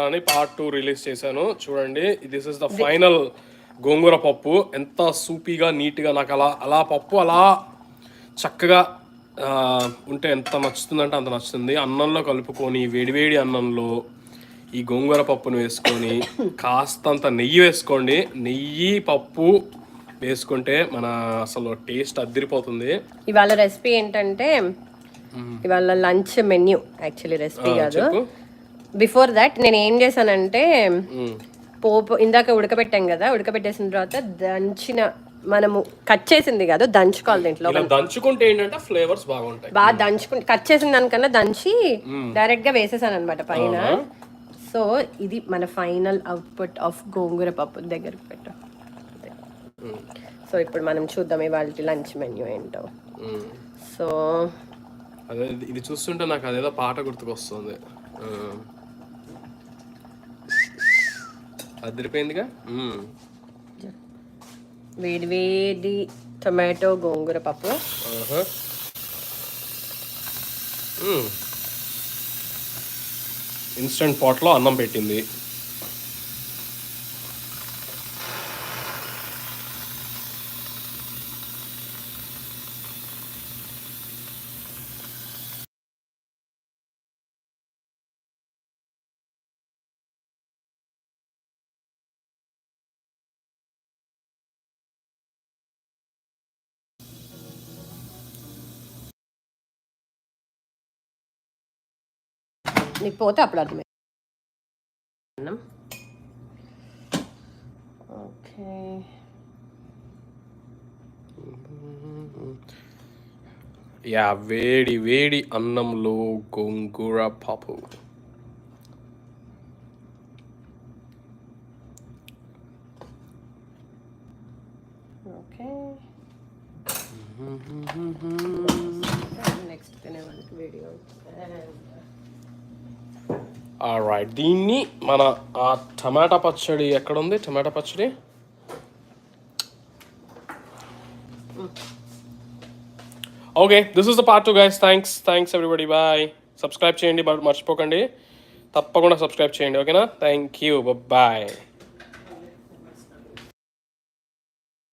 అని part two release చేశాను. చూడండి this is the final gongura pappu. ఎంత సూపీగా నీట్గా నాకు అలా అలా పప్పు అలా చక్కగా ఉంటే ఎంత నచ్చుతుందంటే అంత నచ్చుతుంది. అన్నంలో కలుపుకొని వేడివేడి అన్నంలో ఈ గోంగూర పప్పును వేసుకొని కాస్తంత నెయ్యి వేసుకోండి. నెయ్యి పప్పు వేసుకుంటే మన అసలు టేస్ట్ అద్దరిపోతుంది ఇవాళ రెసిపీ ఏంటంటే ఇవాళ లంచ్ మెన్యూ యాక్చువల్లీ రెసిపీ కాదు. బిఫోర్ దట్ నేను ఏం చేశానంటే మ్మ్. పోపు ఇందాక ఉడకబెట్టాం కదా ఉడకబెట్టేసిన తర్వాత దంచిన మనము కట్ చేసింది కాదు దంచుకోవాలి దీంట్లో. ఇలా దంచుకుంటే ఏంటంటే ఫ్లేవర్స్ బాగుంటాయి. బాగా దంచుకుని కట్ చేసిన దానికన్నా దంచి డైరెక్ట్గా వేసేసాను అనమాట పైన సో ఇది మన ఫైనల్ అవుట్పుట్ ఆఫ్ గోంగూర పప్పు దగ్గరకు పెట్టు. సో ఇప్పుడు మనం చూద్దాం ఇవాళ లంచ్ మెన్యూ ఏంటో. సో అదే ఇది- ఇది చూస్తుంటే నాకు అదేదో పాట గుర్తుకొస్తుంది ఆ. అదిరిపోయిందిగా. వేడి వేడి టొమాటో గోంగూర పప్పు. ఇన్స్టంట్ పాట్లో అన్నం పెట్టింది నీకు పోతే అప్పుడు అర్థమే అన్నం. ఓకే. యా వేడి వేడి అన్నంలో గోంగూర పప్పు. ఓకే. నెక్స్ట్ తినే వాళ్ళకి వీడియో రైట్ దీన్ని మన ఆ టమాటా పచ్చడి ఎక్కడ ఉంది టమాటా పచ్చడి? Okay this is the part two guys thanks thanks everybody bye subscribe చేయండి బట్ మర్చిపోకండి. తప్పకుండా సబ్స్క్రైబ్ చేయండి ఓకేనా థ్యాంక్ యూ బాయ్